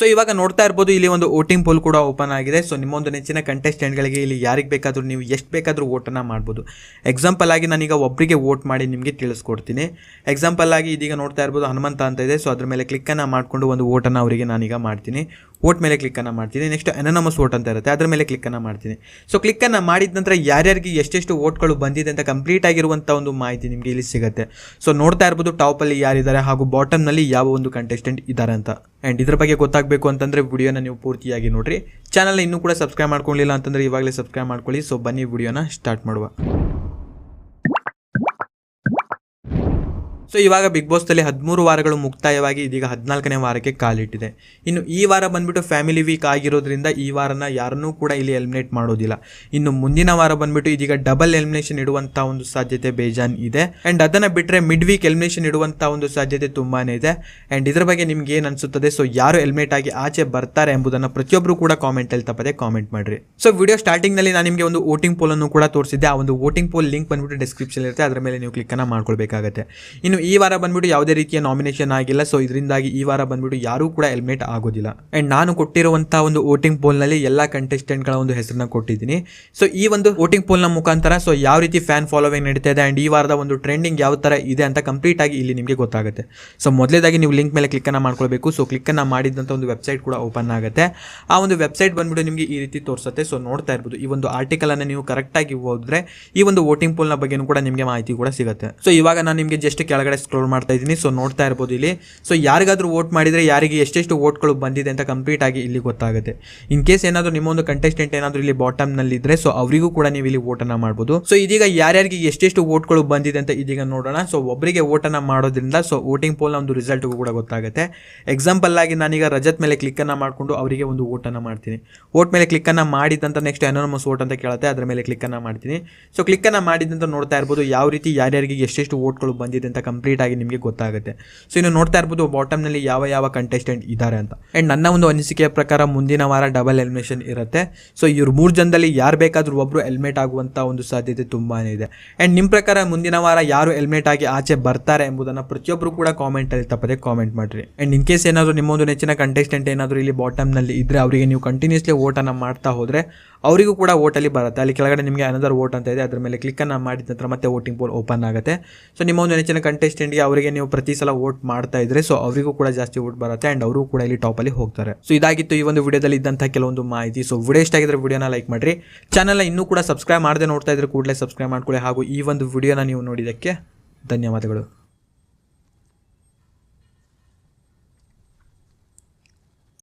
So ಇವಾಗ ನೋಡ್ತಾ ಇರ್ಬೋದು, ಇಲ್ಲಿ ಒಂದು ವೋಟಿಂಗ್ ಪೋಲ್ ಕೂಡ ಓಪನ್ ಆಗಿದೆ. ಸೊ ನಿಮ್ಮೊಂದು ನೆಚ್ಚಿನ ಕಂಟೆಸ್ಟೆಂಟ್ಗಳಿಗೆ ಇಲ್ಲಿ ಯಾರಿಗೆ ಬೇಕಾದರೂ ನೀವು ಎಷ್ಟು ಬೇಕಾದರೂ ವೋಟನ್ನು ಮಾಡ್ಬೋದು. ಎಕ್ಸಾಂಪಲ್ ಆಗಿ ನಾನೀಗ ಒಬ್ಬರಿಗೆ ವೋಟ್ ಮಾಡಿ ನಿಮಗೆ ತಿಳಿಸ್ಕೊಡ್ತೀನಿ. ಎಕ್ಸಾಂಪಲ್ ಆಗಿ ಇದೀಗ ನೋಡ್ತಾ ಇರ್ಬೋದು ಹನುಮಂತ ಅಂತ ಇದೆ. ಸೊ ಅದ್ರ ಮೇಲೆ ಕ್ಲಿಕ್ಕನ್ನು ಮಾಡಿಕೊಂಡು ಒಂದು ವೋಟನ್ನು ಅವರಿಗೆ ನಾನೀಗ ಮಾಡ್ತೀನಿ. ವೋಟ್ ಮೇಲೆ ಕ್ಲಿಕ್ಕನ್ನು ಮಾಡ್ತೀನಿ. ನೆಕ್ಸ್ಟ್ ಅನಾನಮಸ್ ವೋಟ್ ಅಂತ ಇರುತ್ತೆ. ಅದರ ಮೇಲೆ ಕ್ಲಿಕ್ಕನ್ನು ಮಾಡ್ತೀನಿ. ಸೊ ಕ್ಲಿಕ್ಕನ್ನು ಮಾಡಿದ ನಂತರ ಯಾರ್ಯಾರಿಗೆ ಎಷ್ಟೆಷ್ಟು ವೋಟ್ಗಳು ಬಂದಿದೆ ಅಂತ ಕಂಪ್ಲೀಟ್ ಆಗಿರುವಂಥ ಒಂದು ಮಾಹಿತಿ ನಿಮಗೆ ಇಲ್ಲಿ ಸಿಗುತ್ತೆ. ಸೊ ನೋಡ್ತಾ ಇರ್ಬೋದು ಟಾಪಲ್ಲಿ ಯಾರಿದ್ದಾರೆ ಹಾಗೂ ಬಾಟಮ್ನಲ್ಲಿ ಯಾವ ಒಂದು ಕಂಟೆಸ್ಟೆಂಟ್ ಇದ್ದಾರೆ ಅಂತ. ಆ್ಯಂಡ್ ಇದ್ರ ಬಗ್ಗೆ ಗೊತ್ತಾಗಬೇಕು ಅಂತಂದರೆ ವಿಡಿಯೋನ ನೀವು ಪೂರ್ತಿಯಾಗಿ ನೋಡಿರಿ. ಚಾನಲ್ ಇನ್ನೂ ಕೂಡ ಸಬ್ಸ್ಕ್ರೈಬ್ ಮಾಡ್ಕೊಳ್ಳಿಲ್ಲ ಅಂತಂದರೆ ಇವಾಗಲೇ ಸಬ್ಸ್ಕ್ರೈಬ್ ಮಾಡ್ಕೊಳ್ಳಿ. ಸೊ ಬನ್ನಿ ವಿಡಿಯೋನ ಸ್ಟಾರ್ಟ್ ಮಾಡುವ. ಸೊ ಇವಾಗ ಬಿಗ್ ಬಾಸ್ದಲ್ಲಿ ಹದಿಮೂರು ವಾರಗಳು ಮುಕ್ತಾಯವಾಗಿ ಇದೀಗ ಹದಿನಾಲ್ಕನೇ ವಾರಕ್ಕೆ ಕಾಲಿಟ್ಟಿದೆ. ಇನ್ನು ಈ ವಾರ ಬಂದ್ಬಿಟ್ಟು ಫ್ಯಾಮಿಲಿ ವೀಕ್ ಆಗಿರೋದ್ರಿಂದ ಈ ವಾರನ ಯಾರನ್ನೂ ಕೂಡ ಇಲ್ಲಿ ಎಲಿಮಿನೇಟ್ ಮಾಡೋದಿಲ್ಲ. ಇನ್ನು ಮುಂದಿನ ವಾರ ಬಂದ್ಬಿಟ್ಟು ಇದೀಗ ಡಬಲ್ ಎಲಿಮಿನೇಷನ್ ಇಡುವಂಥ ಒಂದು ಸಾಧ್ಯತೆ ಬೇಜಾನ್ ಇದೆ. ಆ್ಯಂಡ್ ಅದನ್ನು ಬಿಟ್ಟರೆ ಮಿಡ್ ವೀಕ್ ಎಲಿಮಿನೇಷನ್ ಇಡುವಂಥ ಒಂದು ಸಾಧ್ಯತೆ ತುಂಬಾ ಇದೆ. ಆ್ಯಂಡ್ ಇದ್ರ ಬಗ್ಗೆ ನಿಮ್ಗೆ ಏನು ಅನಿಸುತ್ತದೆ? ಸೊ ಯಾರು ಎಲಿಮಿನೇಟ್ ಆಗಿ ಆಚೆ ಬರ್ತಾರೆ ಎಂಬುದನ್ನು ಪ್ರತಿಯೊಬ್ಬರು ಕೂಡ ಕಾಮೆಂಟಲ್ಲಿ ತಪ್ಪದೆ ಕಾಮೆಂಟ್ ಮಾಡಿರಿ. ಸೊ ವಿಡಿಯೋ ಸ್ಟಾರ್ಟಿಂಗ್ನಲ್ಲಿ ನಾನು ನಿಮಗೆ ಒಂದು ವೋಟಿಂಗ್ ಪೋಲನ್ನು ಕೂಡ ತೋರಿಸಿದ್ದೆ. ಆ ಒಂದು ವೋಟಿಂಗ್ ಪೋಲ್ ಲಿಂಕ್ ಬಂದ್ಬಿಟ್ಟು ಡಿಸ್ಕ್ರಿಪ್ಷನ್ ಇರುತ್ತೆ. ಅದರ ಮೇಲೆ ನೀವು ಕ್ಲಿಕ್ಕನ್ನು ಮಾಡ್ಕೊಳ್ಬೇಕಾಗತ್ತೆ. ಇನ್ನು ಈ ವಾರ ಬಂದ್ಬಿಟ್ಟು ಯಾವುದೇ ರೀತಿಯ ನಾಮಿನೇಷನ್ ಆಗಿಲ್ಲ. ಸೊ ಇದರಿಂದಾಗಿ ಈ ವಾರ ಬಂದ್ಬಿಟ್ಟು ಯಾರೂ ಕೂಡ ಎಲಿಮಿನೇಟ್ ಆಗೋದಿಲ್ಲ. ಆ್ಯಂಡ್ ನಾನು ಕೊಟ್ಟಿರುವಂತಹ ಒಂದು ವೋಟಿಂಗ್ ಪೋಲ್ನಲ್ಲಿ ಎಲ್ಲ ಕಂಟೆಸ್ಟೆಂಟ್ಗಳ ಒಂದು ಹೆಸರನ್ನ ಕೊಟ್ಟಿದ್ದೀನಿ. ಸೊ ಈ ಒಂದು ವೋಟಿಂಗ್ ಪೋಲ್ನ ಮುಖಾಂತರ ಸೊ ಯಾವ ರೀತಿ ಫ್ಯಾನ್ ಫಾಲೋವಿಂಗ್ ನಡೀತಾ ಇದೆ ಆ್ಯಂಡ್ ಈ ವಾರದ ಒಂದು ಟ್ರೆಂಡಿಂಗ್ ಯಾವ ತರ ಇದೆ ಅಂತ ಕಂಪ್ಲೀಟ್ ಆಗಿ ಇಲ್ಲಿ ನಿಮಗೆ ಗೊತ್ತಾಗುತ್ತೆ. ಸೊ ಮೊದಲೇದಾಗಿ ನೀವು ಲಿಂಕ್ ಮೇಲೆ ಕ್ಲಿಕ್ಕನ್ನು ಮಾಡ್ಕೊಳ್ಬೇಕು. ಸೊ ಕ್ಲಿಕ್ಕನ್ನು ಮಾಡಿದಂತ ಒಂದು ವೆಬ್ಸೈಟ್ ಕೂಡ ಓಪನ್ ಆಗುತ್ತೆ. ಆ ಒಂದು ವೆಬ್ಸೈಟ್ ಬಂದ್ಬಿಟ್ಟು ನಿಮಗೆ ಈ ರೀತಿ ತೋರಿಸುತ್ತೆ. ಸೊ ನೋಡ್ತಾ ಇರ್ಬೋದು. ಈ ಒಂದು ಆರ್ಟಿಕಲ್ ಆರ್ಟಿಕಲನ್ನು ನೀವು ಕರೆಕ್ಟಾಗಿ ಓದಿದ್ರೆ ಈ ಒಂದು ವೋಟಿಂಗ್ ಪೋಲ್ನ ಬಗ್ಗೆನೂ ಕೂಡ ನಿಮಗೆ ಮಾಹಿತಿ ಕೂಡ ಸಿಗುತ್ತೆ. ಸೊ ಇವಾಗ ನಾನು ನಿಮಗೆ ಜಸ್ಟ್ ಕೆಳಗಡೆ ಸ್ಕ್ರೋಲ್ ಮಾಡ್ತಾ ಇದ್ದೀನಿ. ಸೊ ನೋಡ್ತಾ ಇರ್ಬೋದು ಇಲ್ಲಿ. ಸೊ ಯಾರಿಗಾದರೂ ವೋಟ್ ಮಾಡಿದರೆ ಯಾರಿಗೆ ಎಷ್ಟೆಷ್ಟು ವೋಟ್ಗಳು ಬಂದಿದೆ ಅಂತ ಕಂಪ್ಲೀಟ್ ಆಗಿ ಇಲ್ಲಿ ಗೊತ್ತಾಗುತ್ತೆ. ಇನ್ ಕೇಸ್ ಏನಾದರೂ ನಿಮ್ಮೊಂದು ಕಂಟೆಸ್ಟೆಂಟ್ ಏನಾದರೂ ಇಲ್ಲಿ ಬಾಟಮ್ನಲ್ಲಿ ಇದ್ರೆ ಸೊ ಅವರಿಗೂ ಕೂಡ ನೀವು ಇಲ್ಲಿ ವೋಟನ್ನು ಮಾಡ್ಬೋದು. ಸೊ ಇದೀಗ ಯಾರ್ಯಾರಿಗೆ ಎಷ್ಟೆಷ್ಟು ವೋಟ್ಗಳು ಬಂದಿದೆ ಅಂತ ಇದೀಗ ನೋಡೋಣ. ಸೊ ಒಬ್ಬರಿಗೆ ವೋಟನ್ನು ಮಾಡೋದ್ರಿಂದ ಸೊ ವೋಟಿಂಗ್ ಪೋಲ್ನ ಒಂದು ರಿಸಲ್ಟ್ಗೂ ಕೂಡ ಗೊತ್ತಾಗುತ್ತೆ. ಎಕ್ಸಾಂಪಲ್ ಆಗಿ ನಾನೀಗ ರಜತ್ ಮೇಲೆ ಕ್ಲಿಕ್ಕನ್ನು ಮಾಡಿಕೊಂಡು ಅವರಿಗೆ ಒಂದು ವೋಟನ್ನು ಮಾಡ್ತೀನಿ. ವೋಟ್ ಮೇಲೆ ಕ್ಲಿಕ್ಕನ್ನು ಮಾಡಿದಂತ ನೆಕ್ಸ್ಟ್ ಅನೋನಮಸ್ ವೋಟ್ ಅಂತ ಕೇಳುತ್ತೆ. ಅದರ ಮೇಲೆ ಕ್ಲಿಕ್ಕನ್ನು ಮಾಡ್ತೀನಿ. ಸೊ ಕ್ಲಿಕ್ಕನ್ನು ಮಾಡಿದಂತ ನೋಡ್ತಾ ಇರ್ಬೋದು. ಯಾವ ರೀತಿ, ಯಾರ್ಯಾರಿಗೆ ಎಷ್ಟೆಷ್ಟು ವೋಟ್ಗಳು ಬಂದಿದೆ ಅಂತ ಆಗಿ ನಿಮಗೆ ಗೊತ್ತಾಗುತ್ತೆ. ಸೊ ಇನ್ನು ನೋಡ್ತಾ ಇರ್ಬೋದು ಬಾಟಮ್ನಲ್ಲಿ ಯಾವ ಯಾವ ಕಂಟೆಸ್ಟೆಂಟ್ ಇದ್ದಾರೆ ಅಂತ. ಆ್ಯಂಡ್ ನನ್ನ ಒಂದು ಅನಿಸಿಕೆಯ ಪ್ರಕಾರ ಮುಂದಿನ ವಾರ ಡಬಲ್ ಎಲಿಮಿನೇಷನ್ ಇರುತ್ತೆ. ಸೊ ಇವ್ರು ಮೂರು ಜನದಲ್ಲಿ ಯಾರು ಬೇಕಾದರೂ ಒಬ್ಬರು ಹೆಲ್ಮೆಟ್ ಆಗುವಂಥ ಒಂದು ಸಾಧ್ಯತೆ ತುಂಬಾ ಇದೆ. ಆ್ಯಂಡ್ ನಿಮ್ಮ ಪ್ರಕಾರ ಮುಂದಿನ ವಾರ ಯಾರು ಹೆಲ್ಮೆಟ್ ಆಗಿ ಆಚೆ ಬರ್ತಾರೆ ಎಂಬುದನ್ನು ಪ್ರತಿಯೊಬ್ಬರು ಕೂಡ ಕಾಮೆಂಟಲ್ಲಿ ತಪ್ಪದೆ ಕಾಮೆಂಟ್ ಮಾಡಿರಿ. ಆ್ಯಂಡ್ ಇನ್ ಕೇಸ್ ಏನಾದರೂ ನಿಮ್ಮೊಂದು ನೆಚ್ಚಿನ ಕಂಟೆಸ್ಟೆಂಟ್ ಏನಾದರೂ ಇಲ್ಲಿ ಬಾಟಮ್ನಲ್ಲಿ ಇದ್ದರೆ ಅವರಿಗೆ ನೀವು ಕಂಟಿನ್ಯೂಸ್ಲಿ ವೋಟನ್ನು ಮಾಡ್ತಾ ಹೋದರೆ ಅವರಿಗೂ ಕೂಡ ವೋಟಲ್ಲಿ ಬರುತ್ತೆ. ಅಲ್ಲಿ ಕೆಳಗಡೆ ನಿಮಗೆ ಅನದರ್ ವೋಟ್ ಅಂತ ಇದೆ. ಅದರ ಮೇಲೆ ಕ್ಲಿಕ್ಕನ್ನು ಮಾಡಿದ ನಂತರ ಮತ್ತೆ ವೋಟಿಂಗ್ ಪೋಲ್ ಓಪನ್ ಆಗುತ್ತೆ. ಸೊ ನಿಮ್ಮ ಒಂದು ನೆಚ್ಚಿನ ಕಂಟೆಸ್ಟೆಂಟ್ಗೆ ಅವರಿಗೆ ನೀವು ಪ್ರತಿ ಸಲ ವೋಟ್ ಮಾಡ್ತಾ ಇದ್ರೆ ಸೊ ಅವರಿಗೂ ಕೂಡ ಜಾಸ್ತಿ ವೋಟ್ ಬರುತ್ತೆ ಆ್ಯಂಡ್ ಅವರು ಕೂಡ ಇಲ್ಲಿ ಟಾಪಲ್ಲಿ ಹೋಗ್ತಾರೆ. ಸೊ ಇದಾಗಿತ್ತು ಈ ಒಂದು ವಿಡಿಯೋದಲ್ಲಿ ಇದ್ದಂಥ ಕೆಲವೊಂದು ಮಾಹಿತಿ. ಸೊ ವಿಡಿಯೋ ಇಷ್ಟ ಆಗಿದ್ರೆ ವಿಡಿಯೋನ ಲೈಕ್ ಮಾಡಿ ಚಾನಲ್ ಇನ್ನೂ ಕೂಡ ಸಬ್ಸ್ಕ್ರೈಬ್ ಮಾಡದೆ ನೋಡ್ತಾ ಇದ್ರೆ ಕೂಡಲೇ ಸಬ್ಸ್ಕ್ರೈಬ್ ಮಾಡ್ಕೊಳ್ಳಿ ಹಾಗೂ ಈ ಒಂದು ವಿಡಿಯೋನ ನೀವು ನೋಡಿದ್ದಕ್ಕೆ ಧನ್ಯವಾದಗಳು.